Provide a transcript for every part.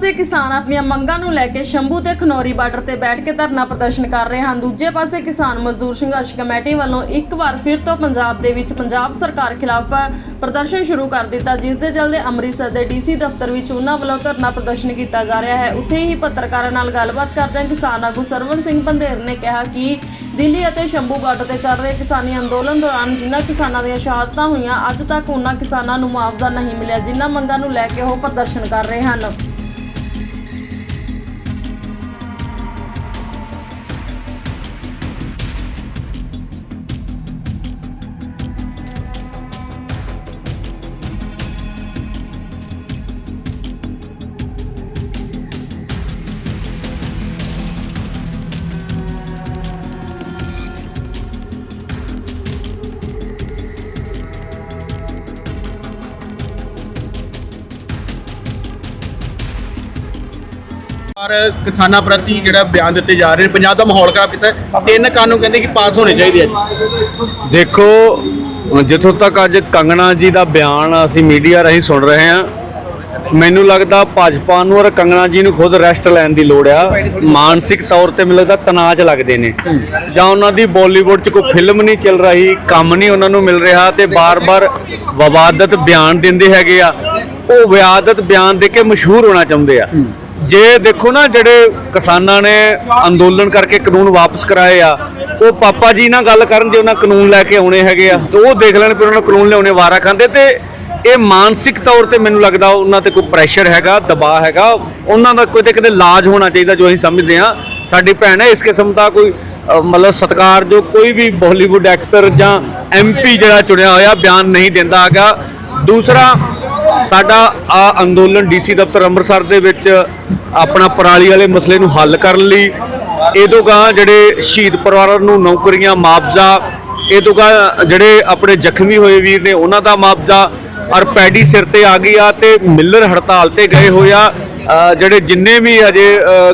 ਪਾਸੇ ਕਿਸਾਨ ਆਪਣੀਆਂ ਮੰਗਾਂ ਨੂੰ ਲੈ ਕੇ ਸ਼ੰਭੂ ਤੇ ਖਨੌਰੀ ਬਾਰਡਰ ਤੇ ਬੈਠ ਕੇ ਧਰਨਾ ਪ੍ਰਦਰਸ਼ਨ ਕਰ ਰਹੇ ਹਨ। ਦੂਜੇ ਪਾਸੇ ਕਿਸਾਨ ਮਜ਼ਦੂਰ ਸੰਘਰਸ਼ ਕਮੇਟੀ ਵੱਲੋਂ ਇੱਕ ਵਾਰ ਫਿਰ ਤੋਂ ਪੰਜਾਬ ਦੇ ਵਿੱਚ ਪੰਜਾਬ ਸਰਕਾਰ ਖਿਲਾਫ ਪ੍ਰਦਰਸ਼ਨ ਸ਼ੁਰੂ ਕਰ ਦਿੱਤਾ, ਜਿਸ ਦੇ ਚਲਦੇ ਅੰਮ੍ਰਿਤਸਰ ਦੇ ਡੀਸੀ ਦਫ਼ਤਰ ਵਿੱਚ ਉਹਨਾਂ ਵੱਲੋਂ ਧਰਨਾ ਪ੍ਰਦਰਸ਼ਨ ਕੀਤਾ ਜਾ ਰਿਹਾ ਹੈ। ਉੱਥੇ ਹੀ ਪੱਤਰਕਾਰਾਂ ਨਾਲ ਗੱਲਬਾਤ ਕਰਦਿਆਂ ਕਿਸਾਨ ਆਗੂ ਸਰਵਨ ਸਿੰਘ ਪੰਧੇਰ ਨੇ ਕਿਹਾ ਕਿ ਦਿੱਲੀ ਅਤੇ ਸ਼ੰਭੂ ਬਾਰਡਰ ਤੇ ਚੱਲ ਰਹੇ ਕਿਸਾਨੀ ਅੰਦੋਲਨ ਦੌਰਾਨ ਜਿਨ੍ਹਾਂ ਕਿਸਾਨਾਂ ਦੀਆਂ ਸ਼ਹਾਦਤਾਂ ਹੋਈਆਂ, ਅੱਜ ਤੱਕ ਉਹਨਾਂ ਕਿਸਾਨਾਂ ਨੂੰ ਮੁਆਵਜ਼ਾ ਨਹੀਂ ਮਿਲਿਆ, ਜਿਨ੍ਹਾਂ ਮੰਗਾਂ ਨੂੰ ਲੈ ਕੇ ਉਹ ਪ੍ਰਦਰਸ਼ਨ ਕਰ ਰਹੇ ਹਨ। ਔਰ ਕਿਸਾਨਾਂ ਪ੍ਰਤੀ ਜਿਹੜਾ ਬਿਆਨ ਦਿੱਤੇ ਜਾ ਰਹੇ ਨੇ, ਪੰਜਾਬ ਦਾ ਮਾਹੌਲ ਖਰਾਬ ਕੀਤਾ ਤਿੰਨ ਕਾਨੂੰਨ ਕਹਿੰਦੇ ਕਿ ਪਾਸ ਹੋਣੇ ਚਾਹੀਦੇ ਆ ਦੇਖੋ ਜਿੱਥੋਂ ਤੱਕ ਅੱਜ ਕੰਗਣਾ ਜੀ ਦਾ ਬਿਆਨ ਅਸੀਂ ਮੀਡੀਆ ਰਾਹੀਂ ਸੁਣ ਰਹੇ ਹਾਂ, ਮੈਨੂੰ ਲੱਗਦਾ ਭਾਜਪਾ ਨੂੰ ਔਰ ਕੰਗਣਾ ਜੀ ਨੂੰ ਖੁਦ ਰੈਸਟ ਲੈਣ ਦੀ ਲੋੜ ਆ। ਮਾਨਸਿਕ ਤੌਰ ਤੇ ਮੈਨੂੰ ਲੱਗਦਾ ਤਣਾਅ 'ਚ ਲੱਗਦੇ ਨੇ। ਜਾਂ ਉਹਨਾਂ ਦੀ ਬਾਲੀਵੁੱਡ 'ਚ ਕੋਈ ਫਿਲਮ ਨਹੀਂ ਚੱਲ ਰਹੀ, ਕੰਮ ਨਹੀਂ ਉਹਨਾਂ ਨੂੰ ਮਿਲ ਰਿਹਾ ਤੇ ਬਾਰ-ਬਾਰ ਵਿਵਾਦਤ ਬਿਆਨ ਦਿੰਦੇ ਹੈਗੇ ਆ। ਉਹ ਵਿਵਾਦਤ ਬਿਆਨ ਦੇ ਕੇ ਮਸ਼ਹੂਰ ਹੋਣਾ ਚਾਹੁੰਦੇ ਆ। ਜੇ ਦੇਖੋ ਨਾ ਜਿਹੜੇ ਕਿਸਾਨਾਂ ਨੇ ਅੰਦੋਲਨ ਕਰਕੇ ਕਾਨੂੰਨ ਵਾਪਸ ਕਰਾਏ ਆ, ਉਹ ਪਾਪਾ ਜੀ ਨਾਲ ਗੱਲ ਕਰਨ ਜੇ ਉਹਨਾਂ ਕਾਨੂੰਨ ਲੈ ਕੇ ਆਉਣੇ ਹੈਗੇ ਆ, ਤੇ ਉਹ ਦੇਖ ਲੈਣ ਫਿਰ ਉਹਨਾਂ ਨੂੰ ਕਾਨੂੰਨ ਲਿਆਉਣੇ ਵਾਰਾ ਖਾਂਦੇ, ਤੇ ਇਹ ਮਾਨਸਿਕ ਤੌਰ ਤੇ ਮੈਨੂੰ ਲੱਗਦਾ ਉਹਨਾਂ ਤੇ ਕੋਈ ਪ੍ਰੈਸ਼ਰ ਹੈਗਾ, ਦਬਾਅ ਹੈਗਾ, ਉਹਨਾਂ ਦਾ ਕੋਈ ਤੇ ਕਿਤੇ ਇਲਾਜ ਹੋਣਾ ਚਾਹੀਦਾ ਜੋ ਅਸੀਂ ਸਮਝਦੇ ਆ ਸਾਡੀ ਭੈਣ ਹੈ, ਇਸ ਕਿਸਮ ਦਾ ਕੋਈ ਮਤਲਬ ਸਤਕਾਰ ਜੋ ਕੋਈ ਵੀ ਬਾਲੀਵੁੱਡ ਐਕਟਰ ਜਾਂ ਐਮਪੀ ਜਿਹੜਾ ਚੁਣਿਆ ਹੋਇਆ ਬਿਆਨ ਨਹੀਂ ਦਿੰਦਾ ਹੈਗਾ। ਦੂਸਰਾ ਸਾਡਾ ਆ ਅੰਦੋਲਨ ਡੀਸੀ ਦਫ਼ਤਰ ਅੰਮ੍ਰਿਤਸਰ ਦੇ ਵਿੱਚ ਆਪਣਾ ਪਰਾਲੀ ਵਾਲੇ ਮਸਲੇ ਨੂੰ ਹੱਲ ਕਰਨ ਲਈ, ਇਹ ਤੋਂ ਜਿਹੜੇ ਸ਼ਹੀਦ ਪਰਿਵਾਰਾਂ ਨੂੰ ਨੌਕਰੀਆਂ ਮੁਆਵਜ਼ਾ, ਇਹ ਤੋਂ ਜਿਹੜੇ ਆਪਣੇ ਜ਼ਖਮੀ ਹੋਏ ਵੀਰ ਨੇ ਉਹਨਾਂ ਦਾ ਮੁਆਵਜ਼ਾ, ਔਰ ਪੈਡੀ ਸਿਰ ਤੇ ਆ ਗਈ ਆ ਤੇ ਮਿਲਰ ਹੜਤਾਲ ਤੇ ਗਏ ਹੋਏ ਆ। ਜਿਹੜੇ ਜਿੰਨੇ ਵੀ ਅਜੇ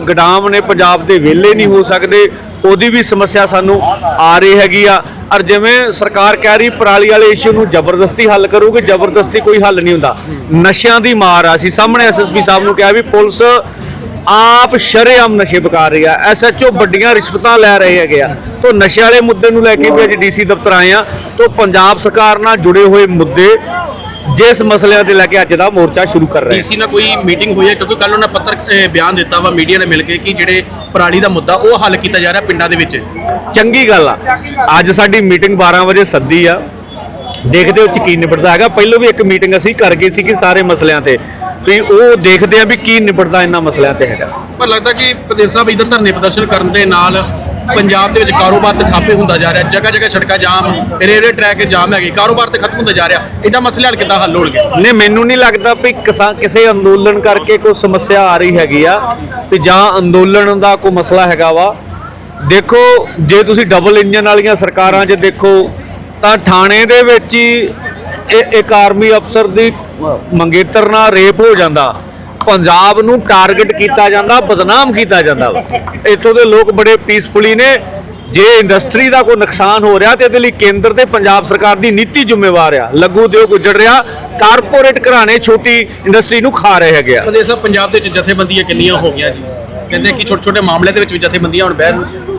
ਗਡਾਮ ਨੇ ਪੰਜਾਬ ਦੇ ਵਿਹਲੇ ਨਹੀਂ ਹੋ ਸਕਦੇ, ਉਹਦੀ ਵੀ ਸਮੱਸਿਆ ਸਾਨੂੰ ਆ ਰਹੀ ਹੈਗੀ ਆ। ਔਰ ਜਿਵੇਂ ਸਰਕਾਰ ਕਹਿ ਰਹੀ, ਪਰਾਲੀ ਵਾਲੇ ਇਸ਼ੂ ਨੂੰ ਜ਼ਬਰਦਸਤੀ ਹੱਲ ਕਰੂਗੇ, ਜ਼ਬਰਦਸਤੀ ਕੋਈ ਹੱਲ ਨਹੀਂ ਹੁੰਦਾ। ਨਸ਼ਿਆਂ ਦੀ ਮਾਰ ਆ, ਅਸੀਂ ਸਾਹਮਣੇ ਐਸਐਸਪੀ ਸਾਹਿਬ ਨੂੰ ਕਿਹਾ ਵੀ ਪੁਲਿਸ ਆਪ ਸ਼ਰੇਆਮ ਨਸ਼ੇ ਵਿਕਾ ਰਹੀ ਆ। ਐਸਐਚਓ ਵੱਡੀਆਂ ਰਿਸ਼ਵਤਾਂ ਲੈ ਰਹੇ ਹੈਗੇ ਆ। ਤੋਂ ਨਸ਼ੇ ਵਾਲੇ ਮੁੱਦੇ ਨੂੰ ਲੈ ਕੇ ਵੀ ਅੱਜ ਡੀਸੀ ਦਫ਼ਤਰ ਆਏ ਆ। ਤੋਂ ਪੰਜਾਬ ਸਰਕਾਰ ਨਾਲ ਜੁੜੇ ਹੋਏ ਮੁੱਦੇ ਜਿਸ ਮਸਲਿਆਂ ਤੇ ਲੈ ਕੇ ਅੱਜ ਦਾ ਮੋਰਚਾ ਸ਼ੁਰੂ ਕਰ ਰਹੇ ਡੀਸੀ ਨਾਲ ਕੋਈ ਮੀਟਿੰਗ ਹੋਈ ਹੈ? ਕਿਉਂਕਿ ਕੱਲ ਉਹਨਾਂ ਪੱਤਰ ਅਹ, ਬਿਆਨ ਦਿੱਤਾ ਵਾ ਮੀਡੀਆ ਨੇ ਮਿਲ ਕੇ ਕਿ ਜਿਹੜੇ ਪਰਾਲੀ ਦਾ ਮੁੱਦਾ ਉਹ ਹੱਲ ਕੀਤਾ ਜਾ ਰਿਹਾ ਪਿੰਡਾਂ ਦੇ ਵਿੱਚ। ਚੰਗੀ ਗੱਲ ਆ। ਅੱਜ ਸਾਡੀ ਮੀਟਿੰਗ 12 ਵਜੇ ਸੱਦੀ ਆ। ਦੇਖਦੇ ਹੋ ਚ ਕੀ ਨਿਬੜਦਾ ਹੈਗਾ। ਪਹਿਲਾਂ ਵੀ ਇੱਕ ਮੀਟਿੰਗ ਅਸੀਂ ਕਰ ਗਏ ਸੀ ਕਿ ਸਾਰੇ ਮਸਲਿਆਂ ਤੇ। ਵੀ ਉਹ ਦੇਖਦੇ ਆ ਵੀ ਕੀ ਨਿਬੜਦਾ ਇਹਨਾਂ ਮਸਲਿਆਂ ਤੇ ਹੈਗਾ। ਪਰ ਲੱਗਦਾ ਕਿ ਪ੍ਰਦੇਸ਼ ਸਾਹਿਬ ਇਧਰ ਧਰਨੇ ਪ੍ਰਦਰਸ਼ਨ ਕਰਨ ਦੇ ਨਾਲ ਪੰਜਾਬ ਦੇ ਵਿੱਚ ਕਾਰੋਬਾਰ ਤੇ ਠਾਪੇ ਹੁੰਦਾ ਜਾ ਰਿਹਾ, ਜਗ੍ਹਾ ਜਗ੍ਹਾ ਸੜਕਾਂ ਜਾਮ, ਰੇਲਵੇ ਟਰੈਕ ਜਾਮ ਹੈਗੇ, ਕਾਰੋਬਾਰ ਤੇ ਖਤਮ ਹੁੰਦਾ ਜਾ ਰਿਹਾ, ਇਹਦਾ ਮਸਲੇ ਹੱਲ ਕਿੱਦਾਂ ਹੱਲ ਹੋਣਗੇ? ਨਹੀਂ, ਮੈਨੂੰ ਨਹੀਂ ਲੱਗਦਾ ਵੀ ਕਿਸਾ, ਕਿਸੇ ਅੰਦੋਲਨ ਕਰਕੇ ਕੋਈ ਸਮੱਸਿਆ ਆ ਰਹੀ ਹੈਗੀ ਆ ਤੇ ਜਾਂ ਅੰਦੋਲਨ ਦਾ ਕੋਈ ਮਸਲਾ ਹੈਗਾ ਵਾ। ਦੇਖੋ, ਜੇ ਤੁਸੀਂ ਡਬਲ ਇੰਜਨ ਵਾਲੀਆਂ ਸਰਕਾਰਾਂ 'ਚ ਦੇਖੋ, ਤਾਂ ਥਾਣੇ ਦੇ ਵਿੱਚ ਹੀ ਇਹ- ਇੱਕ ਆਰਮੀ ਅਫਸਰ ਦੀ ਮੰਗੇਤਰ ਨਾਲ ਰੇਪ ਹੋ ਜਾਂਦਾ। ਪੰਜਾਬ ਨੂੰ ਟਾਰਗੇਟ ਕੀਤਾ ਜਾਂਦਾ ਬਦਨਾਮ ਕੀਤਾ ਜਾਂਦਾ ਵਾ। ਇੱਥੋਂ ਦੇ ਲੋਕ ਬੜੇ ਪੀਸਫੁਲੀ ਨੇ। ਜੇ ਇੰਡਸਟਰੀ ਦਾ ਕੋਈ ਨੁਕਸਾਨ ਹੋ ਰਿਹਾ ਤੇ ਇਹਦੇ ਲਈ ਕੇਂਦਰ ਤੇ ਪੰਜਾਬ ਸਰਕਾਰ ਦੀ ਨੀਤੀ ਜ਼ਿੰਮੇਵਾਰ ਆ। ਲੱਗੂ ਉਦਯੋਗ ਉੱਜੜ ਰਿਹਾ ਕਾਰਪੋਰੇਟ ਘਰਾਣੇ ਛੋਟੀ ਇੰਡਸਟਰੀ ਨੂੰ ਖਾ ਰਹੇ ਹੈਗੇ ਆ। ਪ੍ਰਦੇਸ਼ ਸਾਹਿਬ ਪੰਜਾਬ ਦੇ ਵਿੱਚ ਜਥੇਬੰਦੀਆਂ ਕਿੰਨੀਆਂ ਹੋ ਗਈਆਂ ਜੀ? ਕਹਿੰਦੇ ਕਿ ਛੋਟੇ ਛੋਟੇ ਮਾਮਲੇ ਦੇ ਵਿੱਚ ਵੀ ਜਥੇਬੰਦੀਆਂ ਹੁਣ ਬਹਿ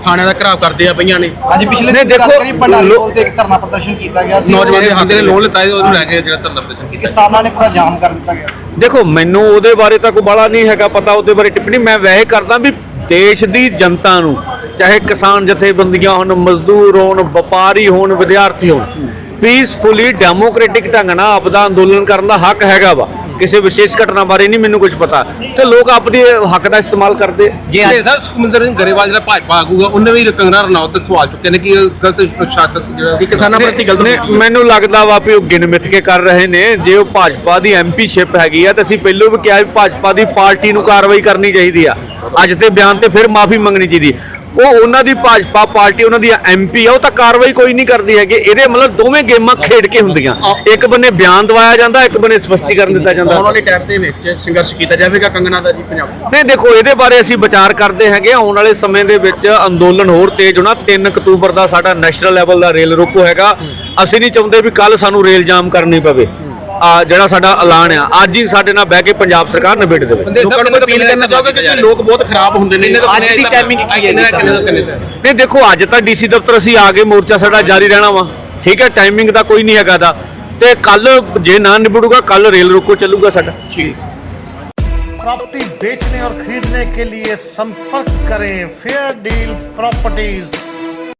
ਥਾਣਿਆਂ ਦਾ ਘਰਾਵ ਕਰਦੇ ਆ ਪਈਆਂ ਨੇ। ਅੱਜ ਪਿਛਲੇ ਨਹੀਂ, ਦਿਨ ਦੇਖੋ, ਦੇਖੋ ਪੰਡਾਲੀ ਲੋ- ਕੋਲ ਤੇ ਇੱਕ ਧਰਨਾ ਪ੍ਰਦਰਸ਼ਨ ਕੀਤਾ ਗਿਆ ਸੀ। ਨੌਜਵਾਨ ਦੇ ਹੱਥ ਦੇ ਲੋਨ ਲਿੱਤਾ ਸੀ ਉਹਨੂੰ ਲੈ ਕੇ ਜਿਹੜਾ ਧਰਨਾ ਪ੍ਰਦਰਸ਼ਨ ਕੀਤਾ ਕਿਸਾਨਾਂ ਨੇ ਪੂਰਾ ਜਾਮ ਕਰ ਦਿੱਤਾ ਗਿਆ। ਦੇਖੋ, ਮੈਨੂੰ ਉਹਦੇ ਬਾਰੇ ਤਾਂ ਕੋਈ ਬਾਲਾ ਨਹੀਂ ਹੈਗਾ ਪਤਾ, ਉਹਦੇ ਬਾਰੇ ਟਿੱਪਣੀ। ਮੈਂ ਵੈਸੇ ਕਰਦਾ ਵੀ ਦੇਸ਼ ਦੀ ਜਨਤਾ ਨੂੰ, ਚਾਹੇ ਕਿਸਾਨ ਜਥੇਬੰਦੀਆਂ ਹੋਣ, ਮਜ਼ਦੂਰ ਹੋਣ, ਵਪਾਰੀ ਹੋਣ, ਵਿਦਿਆਰਥੀ ਹੋਣ ਪੀਸਫੁਲੀ ਡੈਮੋਕ੍ਰੈਟਿਕ ਢੰਗ ਨਾਲ ਆਪਦਾ ਅੰਦੋਲਨ ਕਰਨ ਦਾ ਹੱਕ ਹੈਗਾ ਵਾ। ਕਿਸੇ ਵਿਸ਼ੇਸ਼ ਘਟਨਾ ਬਾਰੇ ਨਹੀਂ ਮੈਨੂੰ ਕੁਝ ਪਤਾ। ਤੇ ਲੋਕ ਆਪਦੇ ਹੱਕ ਦਾ ਇਸਤੇਮਾਲ ਕਰਦੇ। ਜੀ ਤੇ ਸਰ ਸੁਖਮੰਦਰ ਸਿੰਘ ਗਰੇਵਾਲ ਜਿਹੜਾ ਭਾਜਪਾ ਆਗੂਗਾ ਉਹਨੇ ਵੀ ਕੰਗਣਾ ਰਣੌਤ ਤੇ ਸਵਾਲ ਚੁੱਕੇ ਨੇ ਕਿ ਇਹ ਗਲਤ ਪ੍ਰਸ਼ਾਸਕ ਜਿਹੜਾ ਕਿ ਕਿਸਾਨਾਂ ਪ੍ਰਤੀ ਗਲਤ ਨੇ ਮੈਨੂੰ ਲੱਗਦਾ ਵਾ ਵੀ ਉਹ ਗਿਣ ਮਿੱਥ ਕੇ ਕਰ ਰਹੇ ਨੇ। ਜੇ ਉਹ ਭਾਜਪਾ ਦੀ ਐਮਪੀ ਸ਼ਿਪ ਹੈਗੀ ਆ ਤਾਂ ਅਸੀਂ ਪਹਿਲਾਂ ਵੀ ਕਿਹਾ ਵੀ ਭਾਜਪਾ ਦੀ ਪਾਰਟੀ ਨੂੰ ਕਾਰਵਾਈ ਕਰਨੀ ਚਾਹੀਦੀ ਆ। ਅੱਜ ਤੇ ਬਿਆਨ ਤੇ ਫਿਰ ਮਾਫੀ ਮੰਗਣੀ ਚਾਹੀਦੀ। ਉਹ ਉਹਨਾਂ ਦੀ ਭਾਜਪਾ ਪਾਰਟੀ ਉਹਨਾਂ ਦੀ ਐਮਪੀ ਆ ਉਹ ਤਾਂ ਕਾਰਵਾਈ ਕੋਈ ਨਹੀਂ ਕਰਦੀ ਹੈਗੀ। ਇਹਦੇ ਮਤਲਬ ਦੋਵੇਂ ਗੇਮਾਂ ਖੇਡ ਕੇ ਹੁੰਦੀਆਂ। ਇੱਕ ਬੰਨੇ ਬਿਆਨ ਦਵਾਇਆ ਜਾਂਦਾ ਇੱਕ ਬੰਨੇ ਸਪਸ਼ਟੀਕਰਨ ਦਿੱਤਾ ਜਾਂਦਾ। ਆਉਣ ਵਾਲੇ ਟਾਈਮ ਦੇ ਵਿੱਚ ਸੰਘਰਸ਼ ਕੀਤਾ ਜਾਵੇਗਾ ਕੰਗਣਾ ਦਾ ਜੀ ਪੰਜਾਬ ਨਹੀਂ ਦੇਖੋ ਇਹਦੇ ਬਾਰੇ ਅਸੀਂ ਵਿਚਾਰ ਕਰਦੇ ਹੈਗੇ ਆਉਣ ਵਾਲੇ ਸਮੇਂ ਦੇ ਵਿੱਚ ਅੰਦੋਲਨ ਹੋਰ ਤੇਜ਼ ਹੋਣਾ। 3 ਅਕਤੂਬਰ ਦਾ ਸਾਡਾ ਨੈਸ਼ਨਲ ਲੈਵਲ ਦਾ ਰੇਲ ਰੋਕੋ ਹੈਗਾ। ਅਸੀਂ ਨਹੀਂ ਚਾਹੁੰਦੇ ਵੀ ਕੱਲ ਸਾਨੂੰ ਰੇਲ ਜਾਮ ਕਰਨੀ ਪਵੇ। ਜਿਹੜਾ ਸਾਡਾ ਐਲਾਨ ਆ ਅੱਜ ਹੀ ਸਾਡੇ ਨਾਲ ਬਹਿ ਕੇ ਪੰਜਾਬ ਸਰਕਾਰ ਨਿਬੇੜ ਦੇਵੇ ਬੰਦੇ ਲੋਕਾਂ ਨੂੰ ਅਪੀਲ ਕਰਨਾ ਚਾਹੋਗੇ ਕਿ ਲੋਕ ਬਹੁਤ ਖਰਾਬ ਹੁੰਦੇ ਨੇ ਅੱਜ ਦੀ timing ਕੀ ਹੈ ਜੀ? ਕਿੰਨੇ ਕਿੰਨੇ ਕਿੰਨੇ ਨਹੀਂ ਦੇਖੋ ਅੱਜ ਤਾਂ ਡੀਸੀ ਦਫ਼ਤਰ ਅਸੀਂ ਆ ਗਏ ਮੋਰਚਾ ਸਾਡਾ ਜਾਰੀ ਰਹਿਣਾ ਵਾ ਠੀਕ ਹੈ ਟਾਈਮਿੰਗ ਦਾ ਕੋਈ ਨਹੀਂ ਹੈਗਾ ਦਾ ਤੇ ਕੱਲ ਜੇ ਨਾ ਨਿਬੜੂਗਾ ਕੱਲ ਰੇਲ ਰੋਕੋ ਚੱਲੂਗਾ ਸਾਡਾ ਠੀਕ प्रॉपर्टी बेचने और खरीदने के लिए संपर्क करें फेयर डील प्रॉपर्टीज